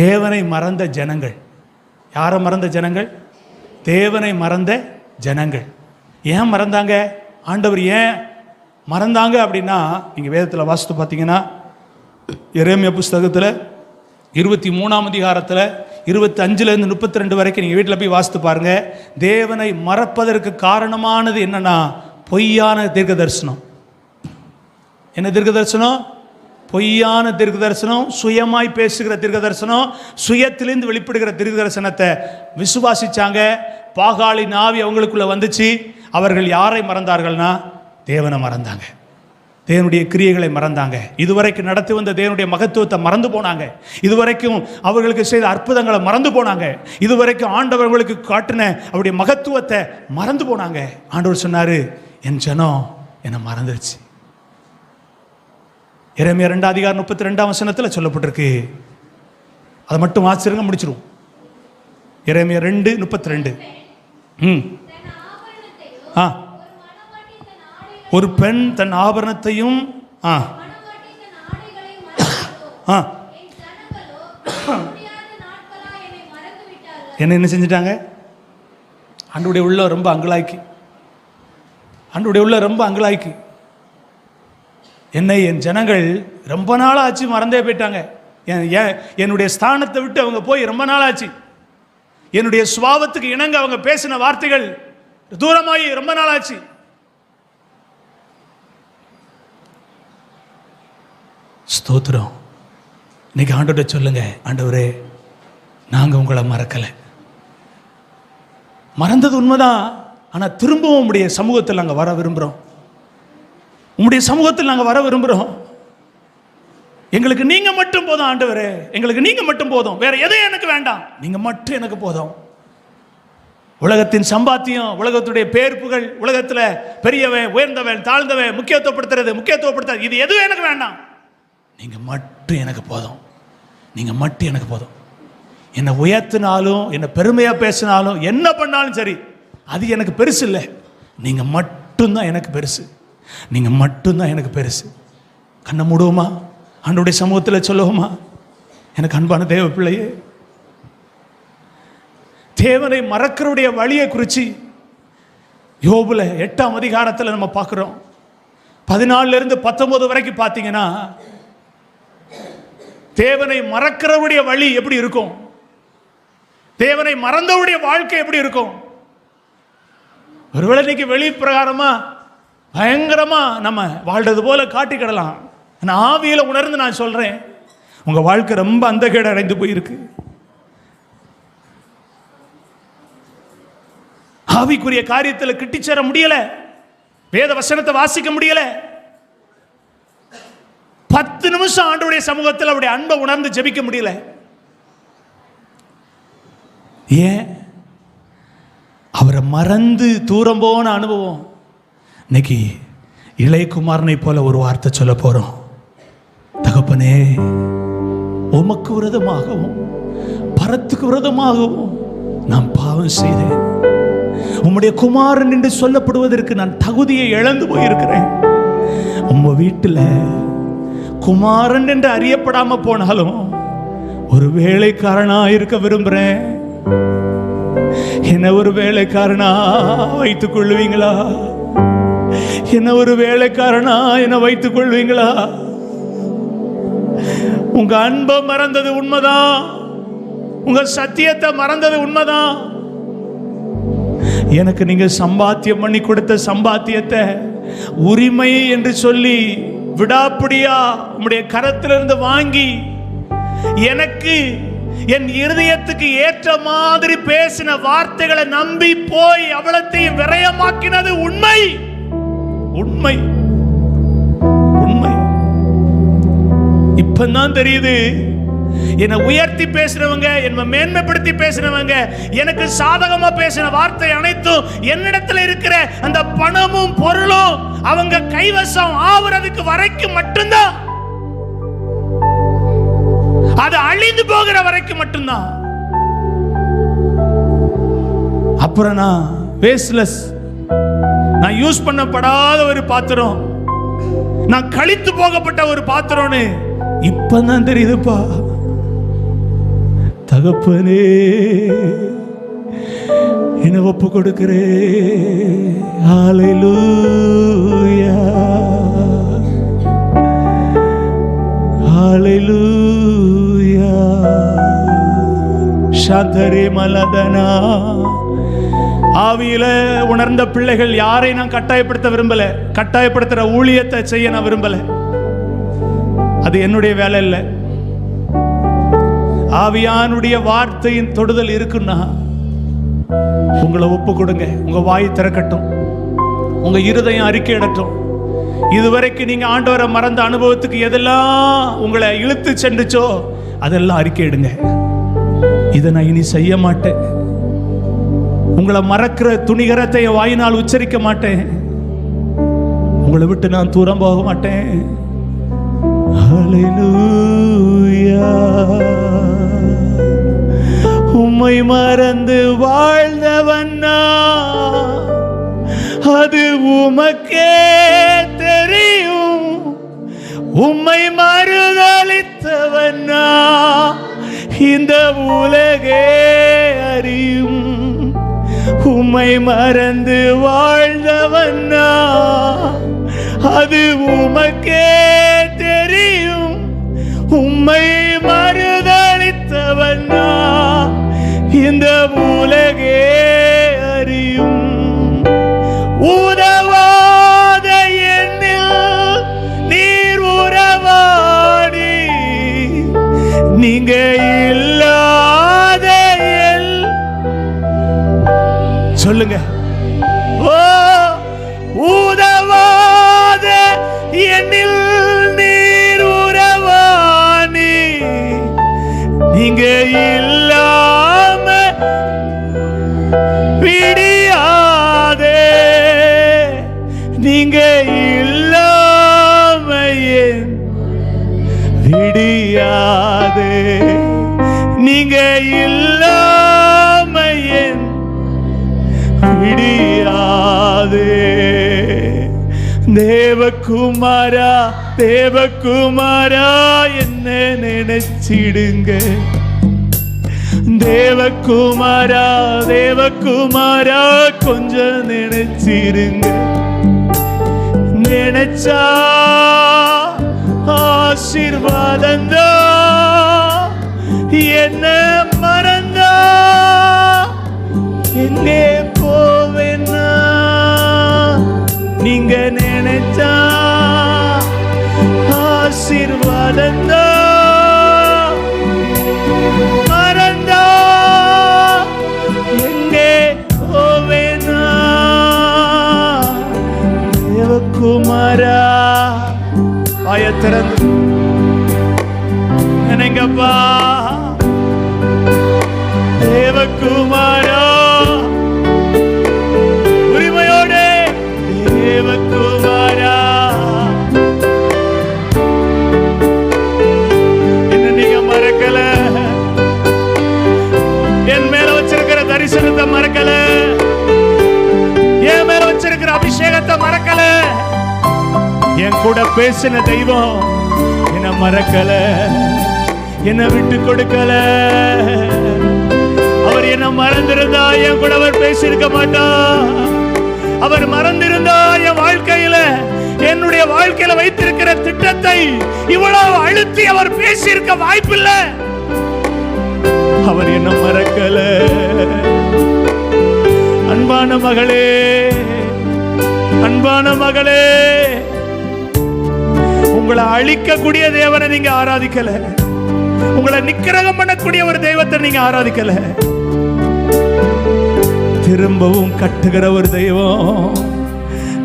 தேவனை மறந்த ஜனங்கள். யாரை மறந்த ஜனங்கள்? தேவனை மறந்த ஜனங்கள். ஏன் மறந்தாங்க? ஆண்டவர் ஏன் மறந்தாங்க அப்படின்னா நீங்கள் வேதத்தில் வாசித்து பார்த்தீங்கன்னா எரேமியா புஸ்தகத்தில் இருபத்தி மூணாம் அதிகாரத்தில் இருபத்தி அஞ்சுலேருந்து முப்பத்தி ரெண்டு வரைக்கும் நீங்கள் வீட்டில் போய் வாசித்து பாருங்கள் தேவனை மறப்பதற்கு காரணமானது என்னென்னா பொய்யான தீர்க்க தரிசனம் என்ன தீர்க்க தரிசனம் பொய்யான தீர்க்க தரிசனம் சுயமாய் பேசுகிற தீர்க்க தரிசனம் சுயத்திலிருந்து வெளிப்படுகிற தீர்க்க தரிசனத்தை விசுவாசிச்சாங்க. பாகாளி நாவி அவங்களுக்குள்ள வந்துச்சு. அவர்கள் யாரை மறந்தார்கள்னா தேவனை மறந்தாங்க. தேவனுடைய கிரியைகளை மறந்தாங்க. இதுவரைக்கும் நடத்தி வந்த தேவனுடைய மகத்துவத்தை மறந்து போனாங்க. இதுவரைக்கும் அவர்களுக்கு செய்த அற்புதங்களை மறந்து போனாங்க. இதுவரைக்கும் ஆண்டவர்களுக்கு காட்டின அவருடைய மகத்துவத்தை மறந்து போனாங்க. ஆண்டவர் சொன்னார் என் ஜனம் என்னை மறந்துருச்சு. இறைமைய ரெண்டாம் அதிகாரம் முப்பத்தி ரெண்டாம் வசனத்தில் சொல்லப்பட்டிருக்கு. அதை மட்டும் ஆச்சரியங்க முடிச்சிடும் இறைமைய ரெண்டு முப்பத்தி ரெண்டு ம். ஆ. ஒரு பெண் தன் ஆபரணத்தையும் ஆ. ஆ. என்ன என்ன செஞ்சிட்டாங்க? அன்றுடைய உள்ள ரொம்ப அங்கலாய்க்கு. அன்றுடைய உள்ள ரொம்ப அங்கலாய்க்கு. என்னை என் ஜனங்கள் ரொம்ப நாள் ஆச்சு மறந்தே போயிட்டாங்க. என்னுடைய ஸ்தானத்தை விட்டு அவங்க போய் ரொம்ப நாள் ஆச்சு என்னுடைய சுவாபத்துக்கு இணங்க அவங்க பேசின வார்த்தைகள் தூரமாகி ரொம்ப நாள் ஆச்சு ஸ்தோத்திரம். இன்னைக்கு ஆண்டோட சொல்லுங்க ஆண்டவரே நாங்கள் உங்களை மறக்கலை. மறந்தது உண்மைதான் ஆனால் திரும்பவும் உடைய சமூகத்தில் நாங்கள் வர விரும்புகிறோம் உங்களுடைய சமூகத்தில் நாங்கள் வர விரும்புகிறோம் எங்களுக்கு நீங்கள் மட்டும் போதும் ஆண்டவர். எங்களுக்கு நீங்கள் மட்டும் போதும். வேற எதையும் எனக்கு வேண்டாம். நீங்கள் மட்டும் எனக்கு போதும். உலகத்தின் சம்பாத்தியம் உலகத்துடைய பேர்ப்புகள் உலகத்தில் பெரியவன் உயர்ந்தவன் தாழ்ந்தவன் முக்கியத்துவப்படுத்துறது முக்கியத்துவப்படுத்துறது இது எதுவும் எனக்கு வேண்டாம். நீங்கள் மட்டும் எனக்கு போதும். நீங்கள் மட்டும் எனக்கு போதும். என்னை உயர்த்தினாலும் என்னை பெருமையாக பேசினாலும் என்ன பண்ணாலும் சரி அது எனக்கு பெருசு இல்லை. நீங்கள் மட்டும்தான் எனக்கு பெருசு. நீங்கள் மட்டும்தான் எனக்கு பெருசு. கண்ணை மூடுவோமா? ஆண்டுடைய சமூகத்தில் சொல்லுவோமா? எனக்கு அன்பான தேவ பிள்ளையே. தேவனை மறக்கிறவுடைய வழியை குறித்து யோபுல எட்டாம் அதிகாரத்தில் நம்ம பார்க்குறோம். பதினாலுல இருந்து பத்தொன்பது வரைக்கும் பார்த்தீங்கன்னா தேவனை மறக்கிறவுடைய வழி எப்படி இருக்கும்? தேவனை மறந்தவுடைய வாழ்க்கை எப்படி இருக்கும்? ஒருவேளை இன்னைக்கு வெளி பிரகாரமா பயங்கரமாக நம்ம வாழ்றது போல காட்டிக்கிடலாம் நான் ஆவியில் உணர்ந்து நான் சொல்கிறேன் உங்கள் வாழ்க்கை ரொம்ப அந்த அடைந்து போயிருக்கு. ஆவிக்குரிய காரியத்தில் கிட்டிச்சேர சேர வேத வசனத்தை வாசிக்க முடியலை. பத்து நிமிஷம் ஆண்டுடைய சமூகத்தில் அவருடைய அன்பை உணர்ந்து ஜெபிக்க முடியல. ஏன்? அவரை மறந்து தூரம் போன அனுபவம். இன்னைக்கு இளையகுமாரனை போல ஒரு வார்த்தை சொல்ல போறோம். தகப்பனே உமக்கு விரதமாகவும் பரத்துக்கு விரதமாகவும் நான் பாவம் செய்தேன். உம்முடைய குமாரன் என்று சொல்லப்படுவதற்கு நான் தகுதியை இழந்து போயிருக்கிறேன். உங்க வீட்டில் குமாரன் என்று அறியப்படாம போனாலும் ஒரு வேலைக்காரனா இருக்க விரும்புறேன். என்ன ஒரு வேலைக்காரனா வைத்துக் கொள்வீங்களா? என்ன ஒரு வேலைக்காரனா? என்ன வைத்துக் கொள்வீங்களா? உங்க அன்பை மறந்தது உண்மைதான். உங்க சத்தியத்தை மறந்தது உண்மைதான். எனக்கு நீங்க சம்பாத்தியம் பண்ணி கொடுத்த சம்பாத்தியத்தை உரிமை என்று சொல்லி விடாப்பிடியா? உம்முடைய கரத்திலிருந்து வாங்கி எனக்கு என் இருதயத்துக்கு ஏற்ற மாதிரி பேசின வார்த்தைகளை நம்பி போய் அவளத்தையும் விரயமாக்கினது உண்மை. உண்மை. உண்மை. இப்பதான் தெரியுது. என்னை உயர்த்தி பேசுறவங்க என்னை மேன்மைப்படுத்தி பேசுறவங்க எனக்கு சாதகமா பேசின வார்த்தை அனைத்தும் என்னிடத்துல இருக்கிற அந்த பணமும் பொருளும் அவங்க கைவசம் ஆகுறதுக்கு வரைக்கும் மட்டும்தான். அது அழிந்து போகிற வரைக்கும் மட்டும்தான். அப்புறம் நான் வேஸ்ட்லெஸ் நான் யூஸ் பண்ணப்படாத ஒரு பாத்திரம். நான் கழித்து போகப்பட்ட ஒரு பாத்திரம்னு இப்பதான் தெரியுதுப்பா. தகப்பனே என்ன ஒப்பு கொடுக்கிறே ஹalleluya ஹalleluya சாந்தரே மலதனா ஆவியில உணர்ந்த பிள்ளைகள் யாரை நான் கட்டாயப்படுத்த விரும்பல? கட்டாயப்படுத்துற ஊழியத்தை செய்ய நான் விரும்பல. அது என்னுடைய வேலை இல்லை. ஆவியானுடைய வார்த்தையின் தொடுதல் இருக்குன்னா உங்களை ஒப்பு கொடுங்க. உங்க வாய் திறக்கட்டும். உங்க இருதயம் அறிக்கையிடட்டும் இதுவரைக்கும் நீங்க ஆண்டவரை மறந்த அனுபவத்துக்கு எதெல்லாம் உங்களை இழுத்து சென்றுச்சோ அதெல்லாம் அறிக்கையிடுங்க இதை நான் இனி செய்ய மாட்டேன். உங்களை மறக்கிற துணிகரத்தை வாயினால் உச்சரிக்க மாட்டேன். உங்களை விட்டு நான் தூரம் போக மாட்டேன். உம்மை மறந்து வாழ்ந்தவன்னா அது உமக்கே தெரியும். உம்மை மறுதளித்தவன் இந்த உலகே உம்மை மறந்து வாழ்ந்தவன்னா அது உமக்கே தெரியும். உம்மை மறுதளித்தவன்னா இந்த உலகே அறியும். உதவாத எண்ணில் நீர் உறவாடி நீங்க நீங்க இல்லாம விடியாதே. நீங்க இல்லாம விடியாதே. நீங்க இல்லாம விடியாதே. தேவகுமாரா தேவகுமாரா என்ன நினைச்சிடுங்க தேவகுமாரா தேவகுமாரா கொஞ்சம் நினைச்சிருங்க நினைச்சா ஆசீர்வாதந்தா என்ன மறந்தா எங்கே ஆசீர்வாதந்தா மறந்தா? எங்கே போவேனா? தேவகுமாரா? வாய திறந்து. நினைங்கப்பா கூட பேசின தெய்வம். என்ன மறக்கல. என்ன விட்டு கொடுக்கல. அவர் என்ன மறந்திருந்தா என் கூட அவர் பேசியிருக்க மாட்டா அவர் மறந்திருந்தா என் வாழ்க்கையில என்னுடைய வாழ்க்கையில வைத்திருக்கிற திட்டத்தை இவ்வளவு அழுத்தி அவர் பேசியிருக்க வாய்ப்பில்லை. அவர் என்ன மறக்கல. அன்பான மகளே அன்பான மகளே உங்களை அழிக்கக்கூடிய தேவனை நீங்க ஆராதிக்கல. உங்களை நிக்கிரகம் பண்ணக்கூடிய ஒரு தெய்வத்தை நீங்க ஆராதிக்கல. திரும்பவும் கட்டுகிற ஒரு தெய்வம்.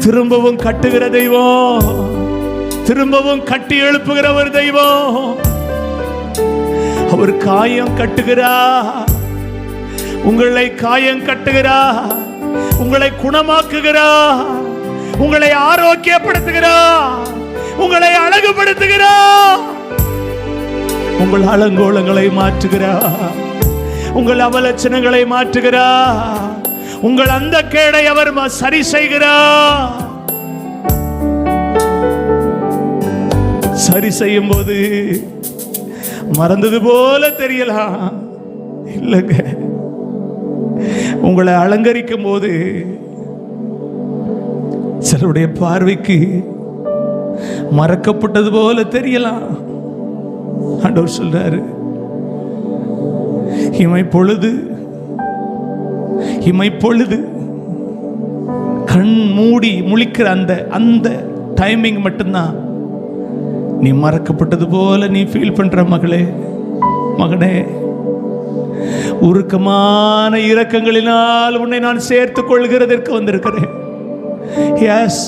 திரும்பவும் கட்டுகிற தெய்வம். திரும்பவும் கட்டி எழுப்புகிற ஒரு தெய்வம். அவர் காயம் கட்டுகிறா. உங்களை காயம் கட்டுகிறா. உங்களை குணமாக்குகிறா. உங்களை ஆரோக்கியப்படுத்துகிறா. உங்களை அழகுபடுத்துகிறா. உங்கள் அலங்கோலங்களை மாற்றுகிறா. உங்கள் அவலட்சணங்களை மாற்றுகிறா. உங்கள் அந்த கேடை அவர் சரி செய்கிறா. சரி செய்யும் போது மறந்தது போல தெரியலாம் இல்லைங்க. உங்களை அலங்கரிக்கும் போது சிலருடைய பார்வைக்கு மறக்கப்பட்டது போல தெரியலாம். ஆண்டவர் சொல்றாரு இமை பொழுது இமை பொழுது. கண் மூடி முழிக்கிற அந்த அந்த டைமிங் மட்டும்தான். நீ மறக்கப்பட்டது போல நீ ஃபீல் பண்ற மகளே மகனே. உருக்கமான இரக்கங்களினால் உன்னை நான் சேர்த்துக் கொள்கிறதற்கு வந்திருக்கிறேன். எஸ்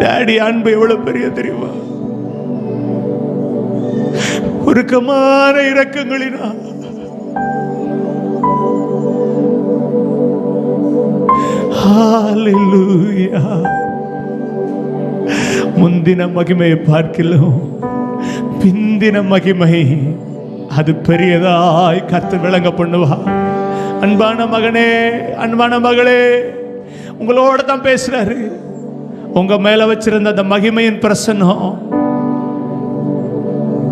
டாடி அன்பு எவ்வளவு பெரிய தெரியுமா? உருக்கமான இரக்கங்களினால். முந்தின மகிமையை பார்க்கலாம் பிந்தின மகிமை அது பெரியதாய் கத்து விளங்க பண்ணுவா அன்பான மகனே அன்பான மகளே உங்களோட தான் பேசுறாரு. உங்க மேல வச்சிருந்த அந்த மகிமையின் பிரசன்னம்.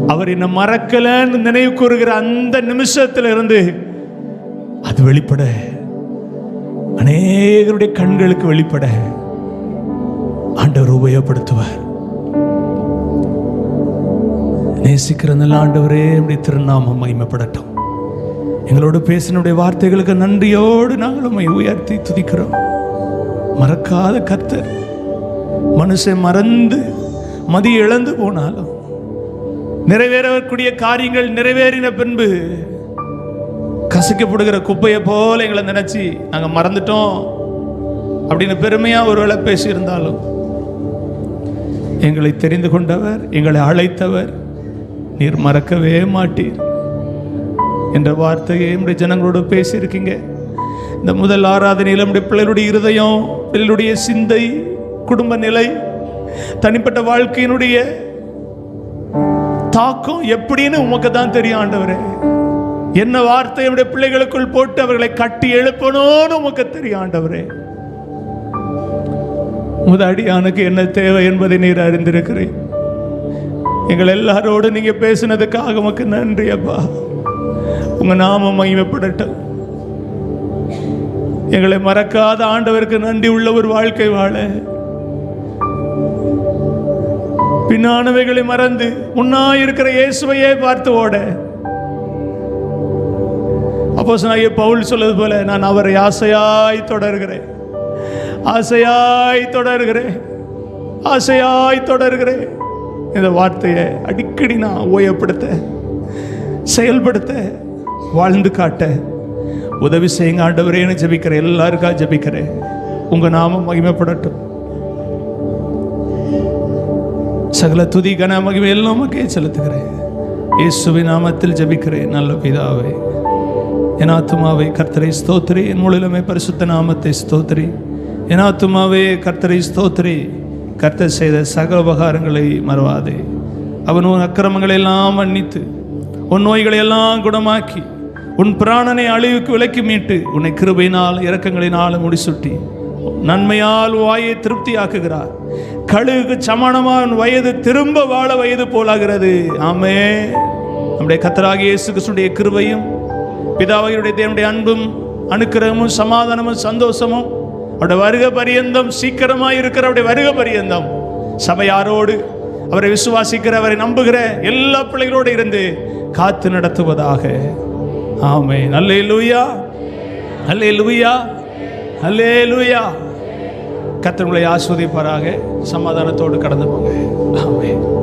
அவர் என்ன மறக்கலன்னு நினைவு கூறுகிற அந்த நிமிஷத்துல இருந்து அது வெளிப்பட. அநேகருடைய கண்களுக்கு வெளிப்பட. ஆண்டவர் உபயோகப்படுத்துவார். நேசிக்கிற நல்ல ஆண்டவரே அப்படி திருநாமம் மகிமைப்படட்டும். எங்களோடு பேசினுடைய வார்த்தைகளுக்கு நன்றியோடு நாங்கள் உம்மை உயர்த்தி துதிக்கிறோம். மறக்காத கத்தர் மனுஷன் மறந்து மதி இழந்து போனாலும் நிறைவேறக்கூடிய காரியங்கள் நிறைவேறின பின்பு கசிக்கப்படுகிற குப்பையை போல எங்களை நினைச்சு நாங்கள் மறந்துட்டோம் அப்படின்னு பெருமையா ஒருவேளை பேசியிருந்தாலும். எங்களை தெரிந்து கொண்டவர் எங்களை அழைத்தவர் நீர் மறக்கவே மாட்டீர் என்ற வார்த்தையை நம்முடைய ஜனங்களோடு பேசியிருக்கீங்க. இந்த முதல் ஆராதனையில் நம்முடைய பிள்ளைகளுடைய இருதயம் பிள்ளைகளுடைய சிந்தை குடும்ப நிலை தனிப்பட்ட வாழ்க்கையினுடைய தாக்கம் எப்படின்னு உமக்கு தான் தெரியும் ஆண்டவரே. என்ன வார்த்தை என்னுடைய பிள்ளைகளுக்குள் போட்டு அவர்களை கட்டி எழுப்பணும்னு உமக்கு தெரியும் ஆண்டவரே. உமது அடியானுக்கு என்ன தேவை என்பதை நீர் அறிந்திருக்கிறேன் எங்கள் எல்லாரோடு நீங்க பேசினதுக்காக உமக்கு நன்றி அப்பா. உங்க நாமம் மகிமைப்படட்டும். எங்களை மறக்காத ஆண்டவருக்கு நன்றி உள்ள ஒரு வாழ்க்கை வாழ. பின்னானவைகளை மறந்து முன்னா இருக்கிற இயேசுவையே பார்த்து ஓட. அப்போ பவுல் சொல்லது போல நான் அவரை ஆசையாய் தொடர்கிறேன். ஆசையாய் தொடர்கிறேன். ஆசையாய் தொடர்கிறேன். இந்த வார்த்தையை அடிக்கடி நான் ஓயப்படுத்த செயல்படுத்த வாழ்ந்து காட்ட உதவி செய்யுங்க. ஆண்டவரேன்னு ஜெபிக்கிறேன் எல்லாருக்கா ஜெபிக்கிறேன். உங்கள் நாமம் மகிமைப்படட்டும். சகல துதி கன மகிமை எல்லாம் மக்கே செலுத்துகிறேன். இயேசுவி நாமத்தில் ஜபிக்கிறேன் நல்ல பிதாவே. என் கர்த்தரை ஸ்தோத்திரி. என் முழுலமே பரிசுத்த நாமத்தை ஸ்தோத்திரி. என் ஆத்துமாவே கர்த்தரை ஸ்தோத்திரி. கர்த்தர் செய்த சகல உபகாரங்களை மறவாதே. அவன் உன் அக்கிரமங்களை எல்லாம் மன்னித்து உன் நோய்களை எல்லாம் குணமாக்கி உன் பிராணனை அழிவுக்கு விலக்கி மீட்டு உன்னை கிருபையினால் இரக்கங்களினால் முடிசூட்டி நன்மையால் வாயை திருப்தியாக்குகிறார். கழுகுக்கு சமானமான வயது திரும்ப வாழ வயது போலாகிறது. ஆமே நம்முடைய கத்தராகிய இயேசு கிருஷ்ணுடைய கிருபையும் பிதாவையுடைய தேவனுடைய அன்பும் அனுக்கிரகமும் சமாதானமும் சந்தோஷமும் அவருடைய வருக பரியந்தம் சீக்கிரமாக இருக்கிற அவருடைய வருக பரியந்தம். சபையாரோடு அவரை விசுவாசிக்கிற அவரை நம்புகிற எல்லா பிள்ளைகளோடு இருந்து காத்து நடத்துவதாக. ஆமே நல்லே லூயா அல்லே லூயா அல்லே லூயா கத்தர்களை ஆஸ்வதிப்பாராக. சமாதானத்தோடு கடந்து போங்க. ஆமே